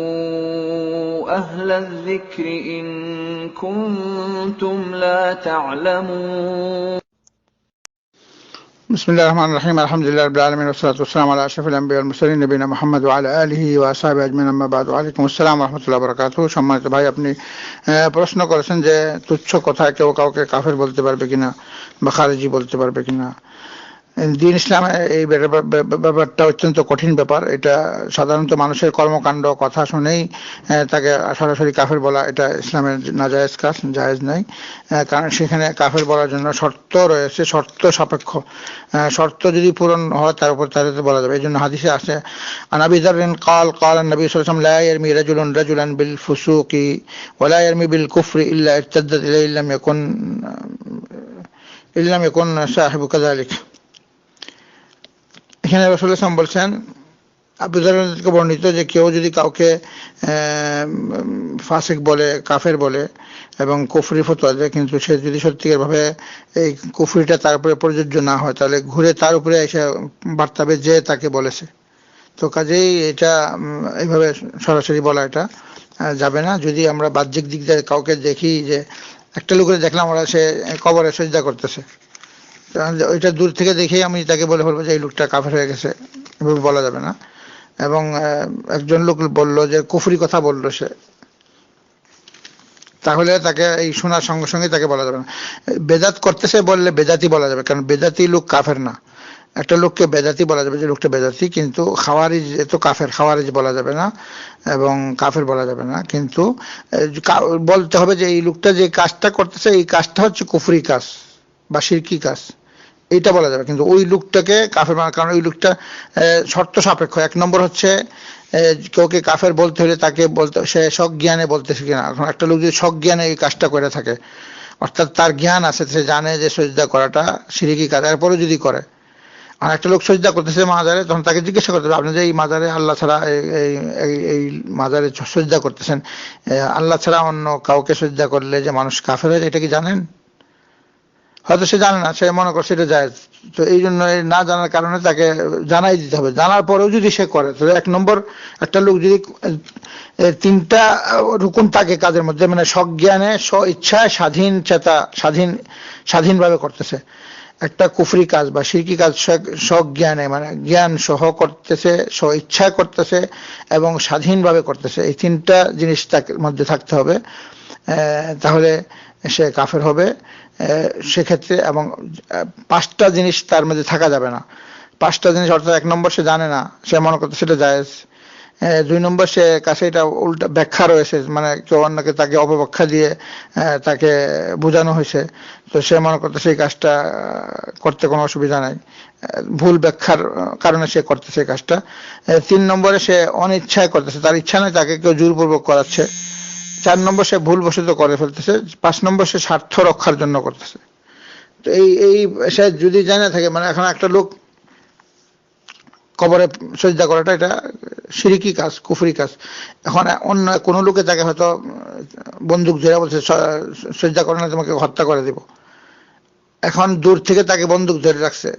فاسألوا أهل الذكر إن كنتم لا تعلمون بسم الله الرحمن الرحيم الحمد لله رب العالمين والصلاة والسلام على أشرف الأنبياء والمرسلين نبينا محمد وعلى آله وأصحابه أجمعين أما بعد وعليكم السلام রহমতুল্লাহ বরকাত সম্মানিত ভাই আপনি আহ, প্রশ্ন করেছেন যে তুচ্ছ কথায় কেউ কাউকে কাফের বলতে পারবে কিনা বা খারেজি বলতে পারবে কিনা দিন ইসলাম, এই ব্যাপারটা অত্যন্ত কঠিন ব্যাপার। এটা সাধারণত মানুষের কর্মকাণ্ড, কথা শুনেই তাকে সরাসরি কাফের বলা, এটা ইসলামের নাজায়েজ কাজ, জায়েজ নাই। কারণ সেখানে কাফের বলার জন্য শর্ত রয়েছে, শর্ত সাপেক্ষ। শর্ত যদি পূরণ হয়, তার উপর তাহলে তো বলা যাবে। এই জন্য হাদিসে আছে আনাবিদারিন কাল কাল নবী সালাম লাইয়ারমি রাজুলন রাজুলান বিল ফুসুকি ওলাইয়ারমি বিল কুফরি ইল্লা ইত্তাদ্দাত ইল্লাম ইয়াকুন ইল্লাম ইয়াকুন সাহেব কাযালিক এখানে রসুল ইসলাম বলছেন আবুদারকে বর্ণিত যে কেউ যদি কাউকে ফাসিক বলে, কাফের বলে এবং কুফরি ফতোয়া দেয়, কিন্তু সে যদি সত্যিকার ভাবে এই কুফরিটা তার উপরে প্রযোজ্য না হয়, তাহলে ঘুরে তার উপরে এসে বার্তাবে যে তাকে বলেছে। তো কাজেই এটা এইভাবে সরাসরি বলা এটা যাবে না। যদি আমরা বাহ্যিক দিক দিয়ে কাউকে দেখি যে, একটা লোকের দেখলাম ওরা সে কবরে সজ্জা করতেছে। ওইটা দূর থেকে দেখেই আমি তাকে বলে ফেলব যে, এই লোকটা কাফের হয়ে গেছে। এভাবে বলা যাবে না। এবং একজন লোক বলল যে, কুফরি কথা বলল সে। তাহলে তাকে এই শোনার সঙ্গে সঙ্গে তাকে বলা যাবে না। বেদাত করতেছে বললে বেদাতি বলা যাবে, কারণ বেদাতি লোক কাফের না। একটা লোককে বেদাতি বলা যাবে যে, লোকটা বেদাতি কিন্তু খাওয়ারিজ তো কাফের, খাওয়ারিজ বলা যাবে না এবং কাফের বলা যাবে না। কিন্তু বলতে হবে যে, এই লোকটা যে কাজটা করতেছে, এই কাজটা হচ্ছে কুফরি কাজ বা শিরকি কাজ। এইটা বলা যাবে। কিন্তু ওই লোকটাকে কাফের বানানো কারণ ওই লোকটা শর্ত সাপেক্ষ। এক নম্বর হচ্ছে কাউকে কাফের বলতে হলে তাকে বলতে, সে সজ্ঞানে বলতেছে কিনা। এখন একটা লোক যদি সজ্ঞানে এই কাজটা করে থাকে, অর্থাৎ তার জ্ঞান আছে, সে জানে যে সজদা করাটা সিরিকি কাজ এরপরে যদি করে। আর একটা লোক সজদা করতেছে মাজারে, তখন তাকে জিজ্ঞাসা করতে হবে, আপনি যে এই মাজারে আল্লাহ ছাড়া এই, এই- মাজারে সজদা করতেছেন আল্লাহ ছাড়া অন্য কাউকে সজদা করলে যে মানুষ কাফের হয়ে, এটা কি জানেন? হয়তো সে জানে না, সে মনে করছে এটা যায়। তো এই জন্য না জানার কারণে তাকে জানাই দিতে হবে। জানার পরেও যদি সে করে, তাহলে এক নম্বর একটা লোক যদি তিনটা রুকুন থাকে কাজের মধ্যে মানে সজ্ঞানে স্ব ইচ্ছায় স্বাধীন চেতা, স্বাধীন, স্বাধীনভাবে করতেছে। একটা কুফরি কাজ বা শিরকি কাজ স্ব- সজ্ঞানে মানে জ্ঞান সহ করতেছে স্ব ইচ্ছায় করতেছে এবং স্বাধীনভাবে করতেছে। এই তিনটা জিনিস তার মধ্যে থাকতে হবে। তাহলে সে কাফের হবে। সেক্ষেত্রে এবং পাঁচটা জিনিস তার মধ্যে থাকা যাবে না। পাঁচটা জিনিস অর্থাৎ এক নম্বর সে জানে না, সে মনে করতে সেটা জায়েজ। দুই নম্বর সে কাছে এটা উল্টা ব্যাখ্যা রয়েছে মানে কেউ অন্যকে তাকে অপব্যাখ্যা দিয়ে তাকে বোঝানো হয়েছে। তো সে মনে করতে সেই কাজটা করতে কোনো অসুবিধা নাই। ভুল ব্যাখ্যার কারণে সে করতেছে কাজটা। তিন নম্বরে সে অনিচ্ছায় করতেছে, তার ইচ্ছা নয় তাকে কেউ জোরপূর্বক করাচ্ছে। চার নম্বর সে ভুলবশত করে ফেলতেছে, পাঁচ নম্বর সে স্বার্থ রক্ষার জন্য করতেছে। তো এই এই সে যদি জানে থাকে মানে এখন একটা লোক কবরে সজ্জা করাটা এটা সিরিকি কাজ, কুফরি কাজ। এখন অন্য কোনো লোকে তাকে হয়তো বন্দুক ধরে বলছে সজ্জা করে না, তোমাকে হত্যা করে দিব। এখন দূর থেকে তাকে বন্দুক ধরে রাখছে।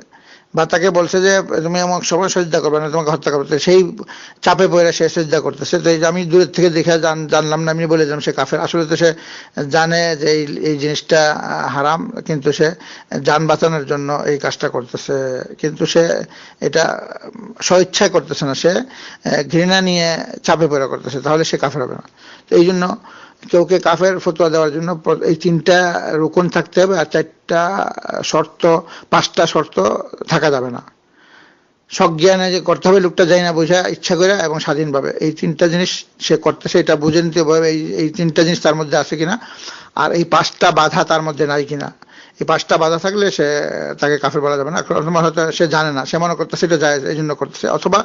বা তাকে বলছে যে, তুমি আমাকে সময় সজ্জা করবে না তোমাকে হত্যা করবে। সেই চাপে পড়ে সে সজ্জা করতেছে। তো আমি দূরের থেকে দেখে জান- জানলাম না, আমি বলে দিলাম সে কাফের। আসলে তো সে জানে যে এই এই জিনিসটা হারাম, কিন্তু সে যান বাঁচানোর জন্য এই কাজটা করতেছে। কিন্তু সে এটা স্বইচ্ছায় করতেছে না, সে ঘৃণা নিয়ে চাপে পড়ে করতেছে। তাহলে সে কাফের হবে না। তো এই জন্য কেউকে কাফের ফতোয়া দেওয়ার জন্য এই তিনটা রুকন থাকতে হবে আর চারটা শর্ত, পাঁচটা শর্ত থাকা যাবে না। সজ্ঞানে যে করতে হবে, লোকটা যাই না বোঝা ইচ্ছা করে এবং স্বাধীনভাবে। এই তিনটা জিনিস সে করতেছে এটা বুঝে নিতে হবে এই এই তিনটা জিনিস তার মধ্যে আছে কিনা। আর এই পাঁচটা বাধা তার মধ্যে নাই কিনা। এই পাঁচটা বাধা থাকলে সে, তাকে কাফের বলা যাবে না। অথবা হয়তো সে জানে না, সে মনে করতেছে এটা যায়, এই জন্য করতেছে। অথবা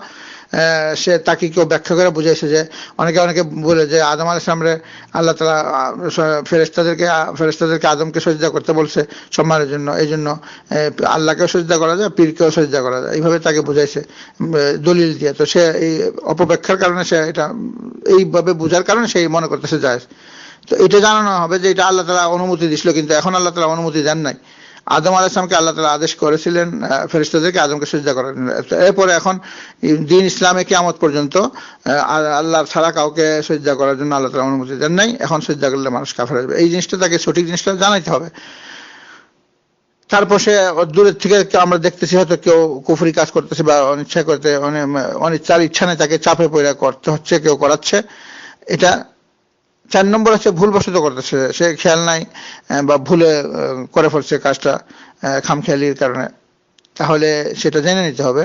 সে তাকে কেউ ব্যাখ্যা করে বুঝাইছে যে, অনেকে অনেকে বলে যে, আদম আল ইসলামরে আল্লাহ তালা ফেরেস্তাদেরকে ফেরেস্তাদেরকে আদমকে সজ্জা করতে বলছে সম্মানের জন্য। এই জন্য আল্লাহকেও সজ্জা করা যায়, পীরকেও সজ্জা করা যায়। এইভাবে তাকে বুঝাইছে দলিল দিয়ে। তো সে এই অপব্যাখ্যার কারণে সে এটা, এইভাবে বোঝার কারণে সেই মনে করতেছে যায়। তো এটা জানানো হবে যে এটা আল্লাহ তালা অনুমতি দিছিল কিন্তু এখন আল্লাহ তালা অনুমতি দেন নাই। আদম আলাইসলামকে আল্লাহ তালা আদেশ করেছিলেন আহ, ফেরেশতাদেরকে আদমকে সজ্জা করার এরপরে এখন দিন ইসলামে কিয়ামত পর্যন্ত আল্লাহ ছাড়া কাউকে সজ্জা করার জন্য আল্লাহ তালা অনুমতি দেন নাই। এখন সজ্জা করলে মানুষ কাফের যাবে। এই জিনিসটা তাকে সঠিক জিনিসটা জানাইতে হবে। তারপর সে দূরের থেকে আমরা দেখতেছি হয়তো কেউ কুফরি কাজ করতেছে বা অনিচ্ছা করতে অনে- অনিচ্ছার ইচ্ছা নেই তাকে চাপে পড়ে করতে হচ্ছে কেউ করাচ্ছে। এটা চার নম্বর হচ্ছে ভুলবশত করতেছে সে খেয়াল নাই বা ভুলে করে ফেলছে কাজটা খামখেয়ালির কারণে। তাহলে সেটা জেনে নিতে হবে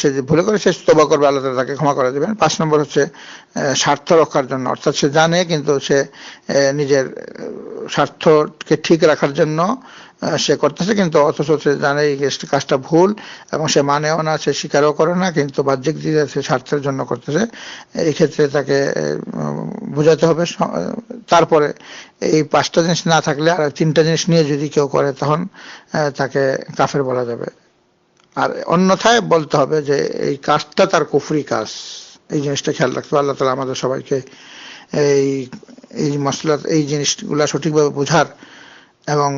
সে যে ভুলে করে সে তবা করবে, আল্লাহ তাআলা তাকে ক্ষমা করে দেবেন। পাঁচ নম্বর হচ্ছে স্বার্থ রক্ষার জন্য। অর্থাৎ সে জানে, কিন্তু সে নিজের স্বার্থকে ঠিক রাখার জন্য সে করতেছে, কিন্তু অথচ সে জানে এই কাজটা ভুল এবং সে মানেও না, সে স্বীকারও করে না, কিন্তু বাহ্যিক দিকে সে স্বার্থের জন্য করতেছে। এই ক্ষেত্রে তাকে বোঝাতে হবে। তারপরে এই পাঁচটা জিনিস না থাকলে আর তিনটা জিনিস নিয়ে যদি কেউ করে, তখন তাকে কাফের বলা যাবে। আর অন্যথায় বলতে হবে যে এই কাজটা তার কুফরি কাজ। এই জিনিসটা খেয়াল রাখতে হবে। আল্লাহ তালা আমাদের সবাইকে এই এই মশলা এই জিনিসগুলা সঠিকভাবে বোঝার এবং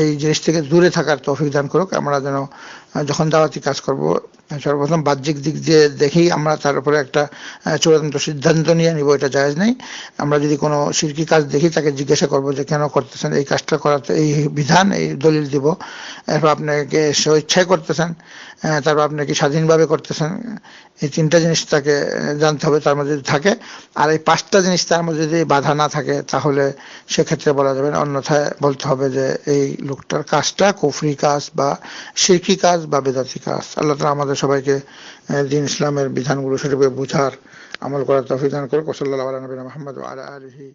এই জিনিস থেকে দূরে থাকার তৌফিক দান করুক। আমরা যেন যখন দাওয়াতি কাজ করব, সর্বপ্রথম বাহ্যিক দিক দিয়ে দেখেই আমরা তার উপরে একটা চূড়ান্ত সিদ্ধান্ত নিয়ে নিব, এটা জায়েজ নেই। আমরা যদি কোনো শিরকি কাজ দেখি, তাকে জিজ্ঞাসা করব যে, কেন করতেছেন? এই কাজটা করাতে এই বিধান, এই দলিল দিব। এরপর আপনাকে স্বেচ্ছায় করতেছেন তারপর আপনি কি স্বাধীনভাবে করতেছেন? এই তিনটা জিনিস তাকে জানতে হবে তার মধ্যে যদি থাকে। আর এই পাঁচটা জিনিস তার মধ্যে যদি বাধা না থাকে, তাহলে সেক্ষেত্রে বলা যাবে অন্যথায় বলতে হবে যে এই লোকটার কাজটা কুফরি কাজ বা শিরকি কাজ বা বেদাতি কাজ। আল্লাহ তালা আমাদের সবাইকে দিন ইসলামের বিধানগুলো সঠিকভাবে বুঝার আমল করার তৌফিক দান করে কোসল্লাহ আলা নবীনা মোহাম্মদ ওয়া আলা আলিহি